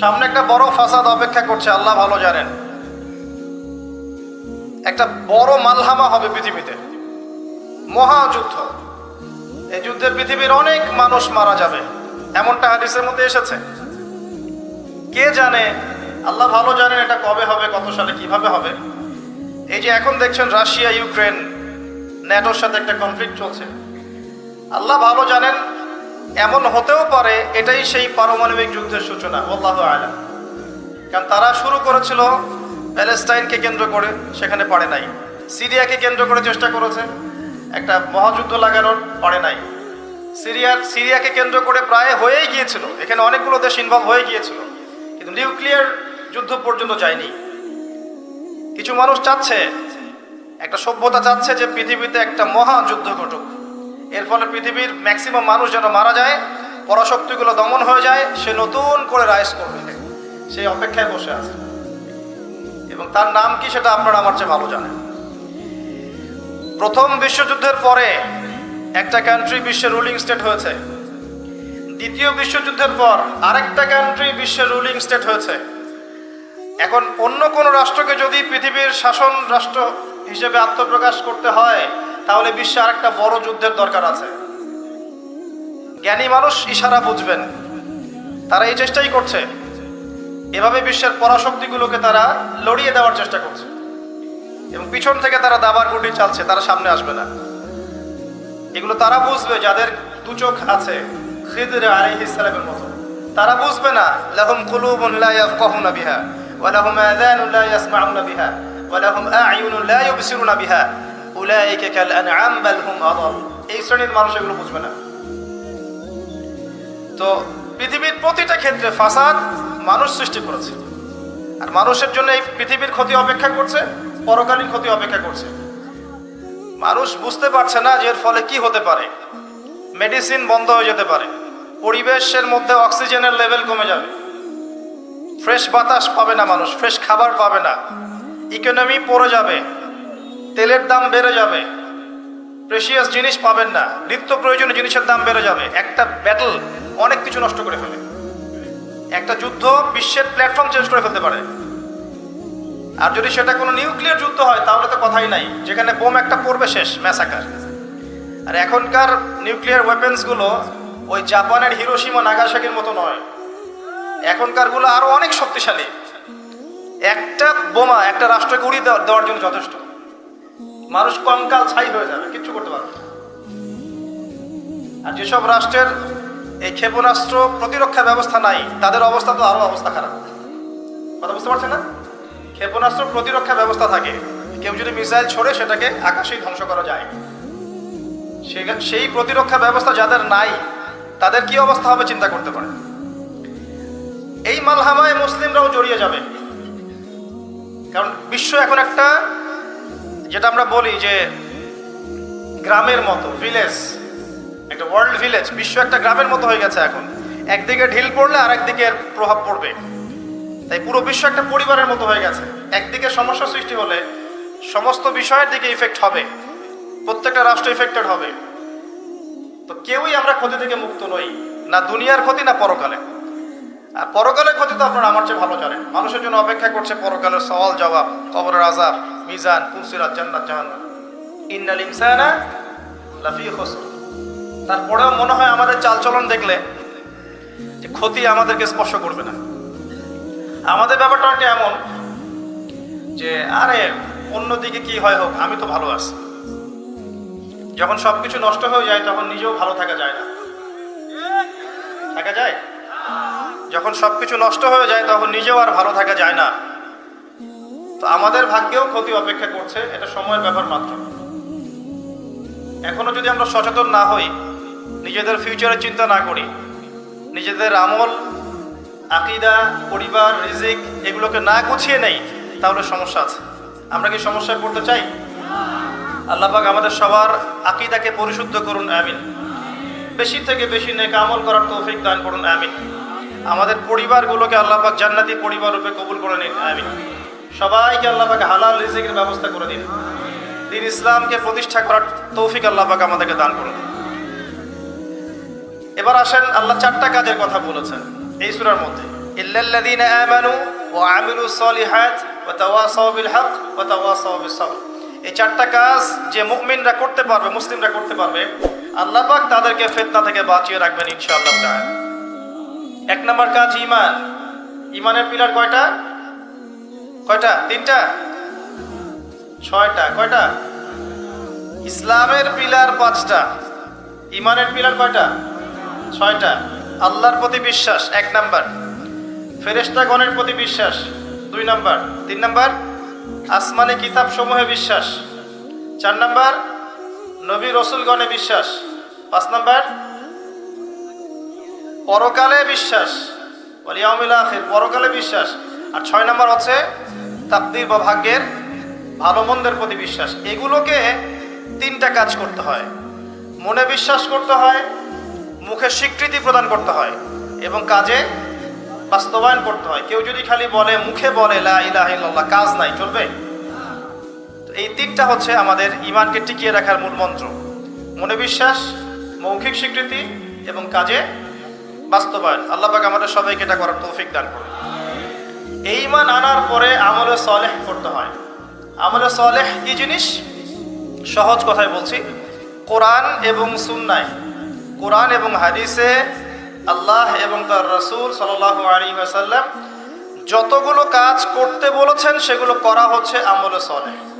সামনে একটা বড় ফাসাদ অপেক্ষা করছে, আল্লাহ ভালো জানেন। একটা বড় মালহামা হবে পৃথিবীতে। মহাযুদ্ধ এই যুদ্ধে পৃথিবীর অনেক মানুষ মারা যাবে, এমনটা হাদিসের মধ্যে এসেছে। কে জানে, আল্লাহ ভালো জানেন এটা কবে হবে, কত সালে কীভাবে হবে। এই যে এখন দেখছেন রাশিয়া, ইউক্রেন, ন্যাটোর সাথে একটা কনফ্লিক্ট চলছে। আল্লাহ ভালো জানেন এমন হতেও পারে, এটাই সেই পারমাণবিক যুদ্ধের সূচনা, আল্লাহ আলাম। কারণ তারা শুরু করেছিল প্যালেস্টাইনকে কেন্দ্র করে, সেখানে পারে নাই। সিরিয়াকে কেন্দ্র করে চেষ্টা করেছে, একটা মহাযুদ্ধ লাগানোর, পারে নাই। সিরিয়ার সিরিয়াকে কেন্দ্র করে প্রায় হয়েই গিয়েছিল, এখানে অনেকগুলো দেশ ইনভলভ হয়ে গিয়েছিল, কিন্তু নিউক্লিয়ার যুদ্ধ পর্যন্ত যায়নি। কিছু মানুষ চাচ্ছে, একটা সভ্যতা চাচ্ছে যে পৃথিবীতে একটা মহাযুদ্ধ ঘটুক। এর ফলে পৃথিবীর ম্যাক্সিমাম মানুষ যেন মারা যায়, পরাশক্তিগুলো দমন হয়ে যায়, সে নতুন করে রাইজ করবে। সেই অপেক্ষায় বসে আছে। এবং তার নাম কি সেটা আপনারা আমার চেয়ে ভালো জানেন। প্রথম বিশ্বযুদ্ধের পরে একটা কান্ট্রি বিশ্বের রুলিং স্টেট হয়েছে। দ্বিতীয় বিশ্বযুদ্ধের পর আরেকটা কান্ট্রি বিশ্বের রুলিং স্টেট হয়েছে। এখন অন্য কোনো রাষ্ট্রকে যদি পৃথিবীর শাসন রাষ্ট্র হিসেবে আত্মপ্রকাশ করতে হয় তাহলে বিশ্বে আরেকটা বড় যুদ্ধের দরকার আছে। জ্ঞানী মানুষ ইশারা বুঝবেন। তারা এই চেষ্টাই করছে। এভাবে বিশ্বের পরাশক্তিগুলোকে তারা লড়িয়ে দেওয়ার চেষ্টা করছে। এবং পিছন থেকে তারা দাবার গুটি চালছে, তারা সামনে আসবে না। এগুলো তারা বুঝবে, যাদের দু চোখ আছে তারা বুঝবে না, লাহুম কুলুবুন লা ইয়াফকাহুনা বিহা, ওয়া লাহুম আযানুন লা ইয়াসমাউনা বিহা, ওয়া লাহুম আ'য়ুনুন লা ইউবসিরুনা বিহা। এই শ্রেণির মানুষ এগুলো বুঝবে না। তো পৃথিবীর প্রতিটা ক্ষেত্রে মানুষ সৃষ্টি করেছে। আর মানুষের এই পৃথিবীর ক্ষতি অপেক্ষা করছে, পরকালীন ক্ষতি অপেক্ষা করছে। মানুষ বুঝতে পারছে না যে এর ফলে কি হতে পারে। মেডিসিন বন্ধ হয়ে যেতে পারে। পরিবেশের মধ্যে অক্সিজেনের লেভেল কমে যাবে। ফ্রেশ বাতাস পাবে না মানুষ, ফ্রেশ খাবার পাবে না। ইকোনমি পড়ে যাবে। তেলের দাম বেড়ে যাবে। প্রেশিয়াস জিনিস পাবেন না। নিত্য প্রয়োজনীয় জিনিসের দাম বেড়ে যাবে। একটা ব্যাটল অনেক কিছু নষ্ট করে ফেলে। একটা যুদ্ধ বিশ্বের প্ল্যাটফর্ম চেঞ্জ করে ফেলতে পারে। আর যদি সেটা কোনো নিউক্লিয়ার যুদ্ধ হয়, তাহলে তো কথাই নাই। যেখানে বোম একটা পড়বে শেষ ম্যাসাকার আর এখনকার নিউক্লিয়ার ওয়েপেন্সগুলো ওই জাপানের হিরোসীমা নাগাসাকির মতো নয়। এখনকারগুলো আরও অনেক শক্তিশালী। একটা বোমা একটা রাষ্ট্রকে উড়িয়ে দেওয়ার জন্য যথেষ্ট। মানুষ কঙ্কাল ছাই হয়ে যাবে, কিচ্ছু করতে পারবে। আর যেসব রাষ্ট্রের এই ক্ষেপণাস্ত্র প্রতিরক্ষা ব্যবস্থা নাই, তাদের অবস্থা তো আরও অবস্থা খারাপ। কথা বুঝতে পারছেন না? ক্ষেপণাস্ত্র প্রতিরক্ষা ব্যবস্থা থাকে, কেউ যদি মিসাইল ছড়ে, সেটাকে আকাশেই ধ্বংস করা যায়। সেই প্রতিরক্ষা ব্যবস্থা যাদের নাই, তাদের কি অবস্থা হবে চিন্তা করতে পারে এই মালহামায় মুসলিমরাও জড়িয়ে যাবে। কারণ বিশ্ব এখন একটা যেটা আমরা বলি যে গ্রামের মতো ভিলেজ একটা ওয়ার্ল্ড ভিলেজ বিশ্ব একটা গ্রামের মতো হয়ে গেছে এখন। একদিকে ঢিল পড়লে আর একদিকে প্রভাব পড়বে। তাই পুরো বিশ্ব একটা পরিবারের মতো হয়ে গেছে। একদিকে সমস্যা সৃষ্টি হলে সমস্ত বিষয়ের দিকে ইফেক্ট হবে। প্রত্যেকটা রাষ্ট্র ইফেক্টেড হবে। তো কেউই আমরা ক্ষতি থেকে মুক্ত নই, না দুনিয়ার ক্ষতি, না পরকালে। আর পরকালের ক্ষতি তো আপনারা আমার চেয়ে ভালো জানেন। মানুষের জন্য অপেক্ষা করছে পরকালের সওয়াল জবাব কবরের আজাব মিজান কুলসিরাত জান্নাত জাহান্নাম। ইন্নাল ইনসানা লাফি খুসর। তারপরেও মনে হয় আমাদের চালচলন দেখলে যে ক্ষতি আমাদেরকে স্পর্শ করবে না। আমাদের ব্যাপারটা অনেকটা এমন যে, আরে, অন্যদিকে কি হয় হোক, আমি তো ভালো আছি। যখন সবকিছু নষ্ট হয়ে যায়, তখন নিজেও ভালো থাকা যায় না। থাকা যায়? যখন সবকিছু নষ্ট হয়ে যায়, তখন নিজেও আর ভালো থাকা যায় না। তো আমাদের ভাগ্যেও ক্ষতি অপেক্ষা করছে, এটা সময়ের ব্যাপার মাত্র। এখনও যদি আমরা সচেতন না হই, নিজেদের ফিউচারের চিন্তা না করি, নিজেদের আমল, আকিদা, পরিবার, রিজিক এগুলোকে না গুছিয়ে নেই, তাহলে সমস্যা আছে। আমরা কি সমস্যায় পড়তে চাই? আল্লাহ পাক আমাদের সবার আকিদাকে পরিশুদ্ধ করুন, আমিন। বেশি থেকে বেশি নেক আমল করার তৌফিক দান করুন, আমিন। আমাদের পরিবারগুলোকে আল্লাহ পাক জান্নাতি পরিবার রূপে কবুল করে নিন, আমিন। সবাইকে আল্লাহ পাক হালাল রিজিকের ব্যবস্থা করে দিন। দিন ইসলামকে প্রতিষ্ঠা করার তৌফিক আল্লাহ পাক আমাদেরকে দান করুন। এবার আসেন, আল্লাহ চারটা কাজের কথা বলেছেন এই সূরার মধ্যে। ইল্লাল্লাযীনা আমানু ওয়া আমিলুস সলিহাত ওয়া তাওয়াসাউ বিল হক ওয়া তাওয়াসাউ বিস এই চারটা কাজ যে মুমিনরা করতে পারবে, মুসলিমরা করতে পারবে, আল্লাহ পাক তাদেরকে ফিতনা থেকে বাঁচিয়ে রাখবেন ইনশাআল্লাহ তাআলা। এক নম্বর কাজ ঈমান ঈমানের পিলার কয়টা? কয়টা? তিনটা? ছয়টা। কয়টা? ইসলামের পিলার পাঁচটা। ইমানের পিলার কয়টা? ছয়টা। আল্লাহর প্রতি বিশ্বাস, এক নাম্বার। ফেরেস্তাগণের প্রতি বিশ্বাস, দুই নাম্বার। তিন নাম্বার, আসমানি কিতাব সমূহে বিশ্বাস। চার নাম্বার, নবী রসুলগণে বিশ্বাস। পাঁচ নাম্বার, পরকালে বিশ্বাস। পরকালে বিশ্বাস। আর ছয় নম্বর হচ্ছে তাকদির বা ভাগ্যের ভালো মন্দের প্রতি বিশ্বাস। এগুলোকে তিনটা কাজ করতে হয়। মনে বিশ্বাস করতে হয়, মুখে স্বীকৃতি প্রদান করতে হয় এবং কাজে বাস্তবায়ন করতে হয়। কেউ যদি খালি বলে, মুখে বলে, লা ইলাহা ইল্লাল্লাহ কাজ নাই, চলবে? তো এই তিনটা হচ্ছে আমাদের ইমানকে টিকিয়ে রাখার মূল মন্ত্র। মনে বিশ্বাস, মৌখিক স্বীকৃতি এবং কাজে বাস্তবায়ন। আল্লাহ আমাদের সবাইকে এটা করার তৌফিক দান করুন। এই ইমান আনার পরে আমলে সলেহ করতে হয়। আমলে সলেহ কি জিনিস? সহজ কথায় বলছি। কোরআন এবং সুন্নায়। কোরআন এবং হাদিসে আল্লাহ এবং তার রসুল সাল্লাহ আলী আসাল্লাম যতগুলো কাজ করতে বলেছেন, সেগুলো করা হচ্ছে আমলে সলেহ।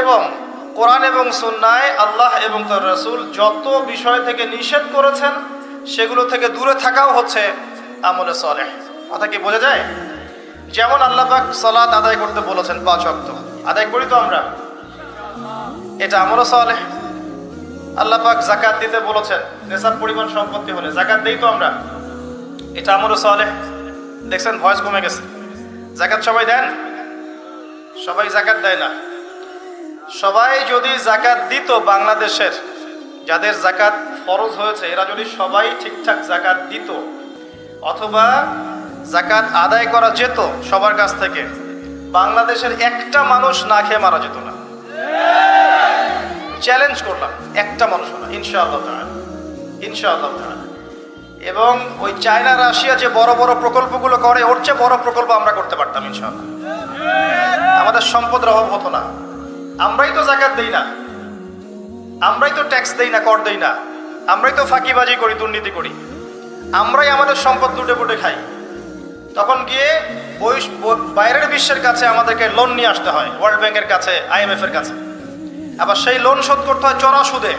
এবং কোরআন এবং সুন্নায় আল্লাহ এবং তার রসুল যত বিষয় থেকে নিষেধ করেছেন, সেগুলো থেকে দূরে থাকাও হচ্ছে আমলে সলেহ। কথা কি বোঝা যায়? যেমন আল্লাহ পাক সালাত আদায় করতে বলেছেন পাঁচ অক্ত আদায় করি তো আমরা? এটা আমারও সলেহ। আল্লাহ পাক জাকাত দিতে বলেছেন, নেশার পরিমাণ সম্পত্তি হলে জাকাত দেই তো আমরা? এটা আমারও সলেহ। দেখছেন, ভয়েস কমে গেছে। জাকাত সবাই দেন? সবাই জাকাত দেয় না। সবাই যদি জাকাত দিত বাংলাদেশের, যাদের জাকাত ফরজ হয়েছে, এরা যদি সবাই ঠিকঠাক জাকাত দিত, অথবা জাকাত আদায় করা যেত সবার কাছ থেকে। বাংলাদেশের একটা মানুষ না খেয়ে মারা যেত না। চ্যালেঞ্জ করলাম, একটা মানুষ না, ইনশাআল্লাহ ইনশাআল্লাহ এবং ওই চায়না, রাশিয়া যে বড় বড় প্রকল্পগুলো করে, ওর চেয়ে বড় প্রকল্প আমরা করতে পারতাম, ইনশাআল্লাহ। আমাদের সম্পদের অভাব হতো না। আমরাই তো জাকাত দেই না। আমরাই তো ট্যাক্স দেই না, কর দেই না। আমরাই তো ফাঁকিবাজি করি, দুর্নীতি করি। আমরাই আমাদের সম্পদ লুটে পুটে খাই। তখন গিয়ে বাইরের বিশ্বের কাছে আমাদেরকে লোন নিয়ে আসতে হয় ওয়ার্ল্ড ব্যাংকের কাছে আইএমএফ এর কাছে। আবার সেই লোন শোধ করতে হয় চড়া সুদে।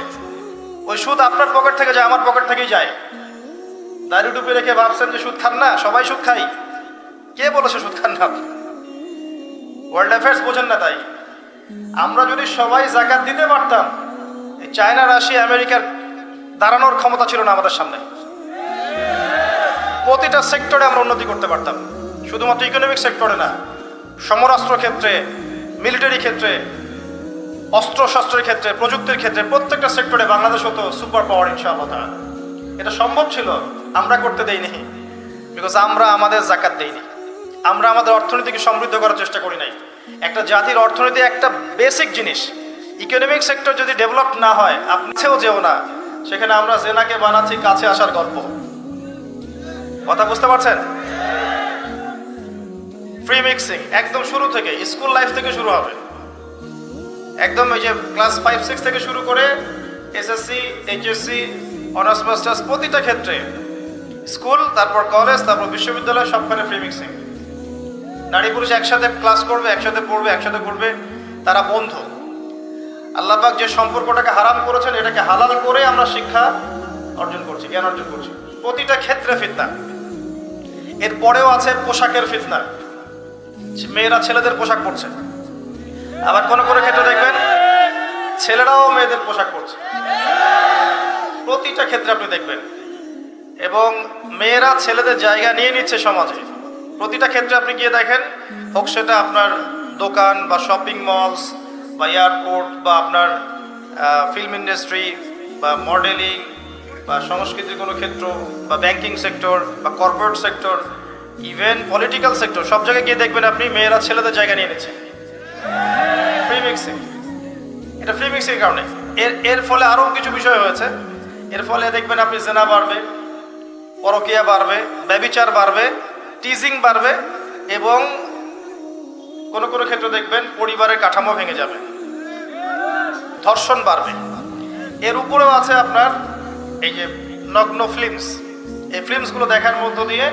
ওই সুদ আপনার পকেট থেকে যায়, আমার পকেট থেকেই যায়। দাড়ি ডুবে রেখে ভাবছেন যে সুদ খান না, সবাই সুদ খাই। কে বলেছে সুদ খান না ওয়ার্ল্ড অ্যাফেয়ার্স বোঝেন না তাই। আমরা যদি সবাই জাকাত দিতে পারতাম চায়না রাশিয়া আমেরিকার দাঁড়ানোর ক্ষমতা ছিল না আমাদের সামনে। প্রতিটা সেক্টরে আমরা উন্নতি করতে পারতাম। শুধুমাত্র ইকোনমিক সেক্টরে না সমরাস্ত্র ক্ষেত্রে মিলিটারি ক্ষেত্রে অস্ত্র শস্ত্রের ক্ষেত্রে, প্রযুক্তির ক্ষেত্রে, প্রত্যেকটা সেক্টরে বাংলাদেশ হতো সুপার পাওয়ার ইনশাআল্লাহ এটা সম্ভব ছিল, আমরা করতে দেইনি বিকজ আমরা আমাদের জাকাত দেইনি। আমরা আমাদের অর্থনীতিকে সমৃদ্ধ করার চেষ্টা করি নাই। একটা জাতির অর্থনীতি একটা বেসিক জিনিস। ইকোনমিক সেক্টর যদি ডেভেলপ না হয়, আপনিও যেও না। সেখানে আমরা জেনাকে বানাচ্ছি, কাছে আসার গল্প। কথা বুঝতে পারছেন? ফ্রি মিক্সিং একদম শুরু থেকে স্কুল লাইফ থেকে শুরু হবে। একদম ওই যে ক্লাস ফাইভ সিক্স থেকে শুরু করে এসএসসি এইচএসসি অনার্স মাস্টার্স প্রতিটা ক্ষেত্রে। স্কুল তারপর কলেজ তারপর বিশ্ববিদ্যালয়, সবখানে ফ্রি মিক্সিং নারী পুরুষ একসাথে ক্লাস করবে, একসাথে পড়বে, একসাথে ঘুরবে, তারা বন্ধু। আল্লাহবাক যে সম্পর্কটাকে হারাম করেছেন, এটাকে হালাল করে আমরা শিক্ষা অর্জন করছি, জ্ঞান অর্জন করছি। প্রতিটা ক্ষেত্রে ফিতনা। এরপরেও আছে পোশাকের ফিতনা। মেয়েরা ছেলেদের পোশাক পরছে। আবার কোনো কোনো ক্ষেত্রে দেখবেন ছেলেরাও মেয়েদের পোশাক পরছে। প্রতিটা ক্ষেত্রে আপনি দেখবেন। এবং মেয়েরা ছেলেদের জায়গা নিয়ে নিচ্ছে সমাজে। প্রতিটা ক্ষেত্রে আপনি গিয়ে দেখেন, হোক সেটা আপনার দোকান বা শপিং মলস বা এয়ারপোর্ট বা আপনার ফিল্ম ইন্ডাস্ট্রি বা মডেলিং বা সংস্কৃতির কোনো ক্ষেত্র বা ব্যাংকিং সেক্টর বা corporate sector even political sector সব জায়গায় গিয়ে দেখবেন আপনি মেয়েরা ছেলেদের জায়গা নিয়ে নিচ্ছে। এটা ফ্রি মিক্সিং কারণে। এর এর ফলে আরও কিছু বিষয় হয়েছে। এর ফলে দেখবেন আপনি জেনা বাড়বে, পরকিয়া বাড়বে, ব্যবিচার বাড়বে টিজিং বাড়বে, এবং কোনো কোনো ক্ষেত্রে দেখবেন পরিবারের কাঠামো ভেঙে যাবে। ধর্ষণ বাড়বে। এর উপরেও আছে আপনার এই যে নগ্ন ফিল্মস এই ফিল্মসগুলো দেখার মধ্য দিয়ে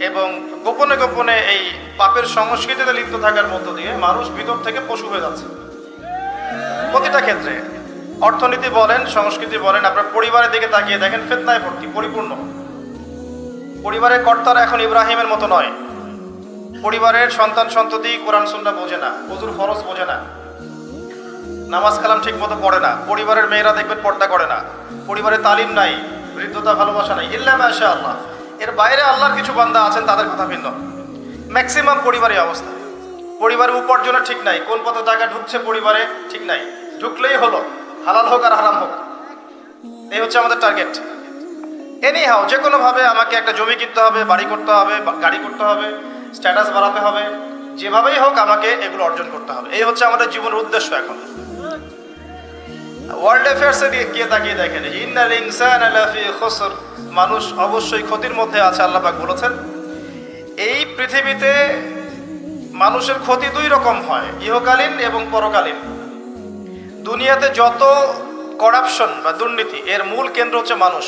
এবং গোপনে গোপনে এই পাপের সংস্কৃতিতে লিপ্ত থাকার মধ্য দিয়ে মানুষ ভিতর থেকে পশু হয়ে যাচ্ছে। প্রতিটা ক্ষেত্রে। অর্থনীতি বলেন, সংস্কৃতি বলেন, আপনার পরিবারের দিকে তাকিয়ে দেখেন, ফেতনায় ভর্তি, পরিপূর্ণ। পরিবারের কর্তারা এখন ইব্রাহিমের মতো নয়। পরিবারের সন্তান সন্ততি কোরআন সুন্না বোঝে না, হুজুর ফরজ বোঝে না। নামাজ কালাম ঠিক মতো পড়ে না। পরিবারের মেয়েরা দেখবেন পর্দা করে না। পরিবারে তালিম নাই, বৃদ্ধতা, ভালোবাসা নাই, ইল্লা মাশা আল্লাহ এর বাইরে আল্লাহর কিছু বান্দা আছেন, তাদের কথা ভিন্ন। ম্যাক্সিমাম পরিবারের অবস্থা। পরিবারের উপার্জনের ঠিক নাই, কোন পথে টাকা ঢুকছে পরিবারে ঠিক নাই। ঢুকলেই হলো, হালাল হোক আর হারাম হোক। এই হচ্ছে আমাদের টার্গেট এনি হাও যে কোনোভাবে আমাকে একটা জমি কিনতে হবে, বাড়ি করতে হবে গাড়ি করতে হবে স্ট্যাটাস বাড়াতে হবে, যেভাবেই হোক আমাকে এগুলো অর্জন করতে হবে। এই হচ্ছে আমাদের জীবনের উদ্দেশ্য এখন। ওয়ার্ল্ড অ্যাফেয়ার্সে গিয়ে তাকিয়ে দেখেন? ইন্নাল ইনসান লাফি খুসর। মানুষ অবশ্যই ক্ষতির মধ্যে আছে, আল্লাহ পাক বলেছেন। এই পৃথিবীতে মানুষের ক্ষতি দুই রকম হয়, ইহকালীন এবং পরকালীন। দুনিয়াতে যত করাপশন বা দুর্নীতি, এর মূল কেন্দ্র হচ্ছে মানুষ।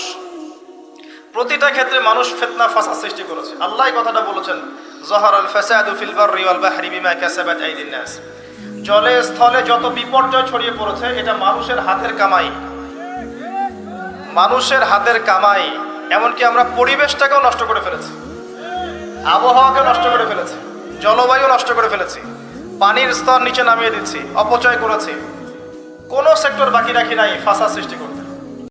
প্রতিটা ক্ষেত্রে মানুষ ফেতনা ফাসা সৃষ্টি করেছে। আল্লাহ কথাটা বলেছেন জহর আল ফাসাদু ফিল বাররি ওয়াল বাহরি বিমা কাসাবাত আইদিন নাস। জলে, স্থলে যত বিপর্যয় ছড়িয়ে পড়েছে, এটা মানুষের হাতের কামাই। মানুষের হাতের কামাই। এমনকি আমরা পরিবেশটাকেও নষ্ট করে ফেলেছি। আবহাওয়াকে নষ্ট করে ফেলেছি। জলবায়ু নষ্ট করে ফেলেছি। পানির স্তর নিচে নামিয়ে দিচ্ছি, অপচয় করেছি। কোনো সেক্টর বাকি রাখি নাই ফাঁসা সৃষ্টি করতে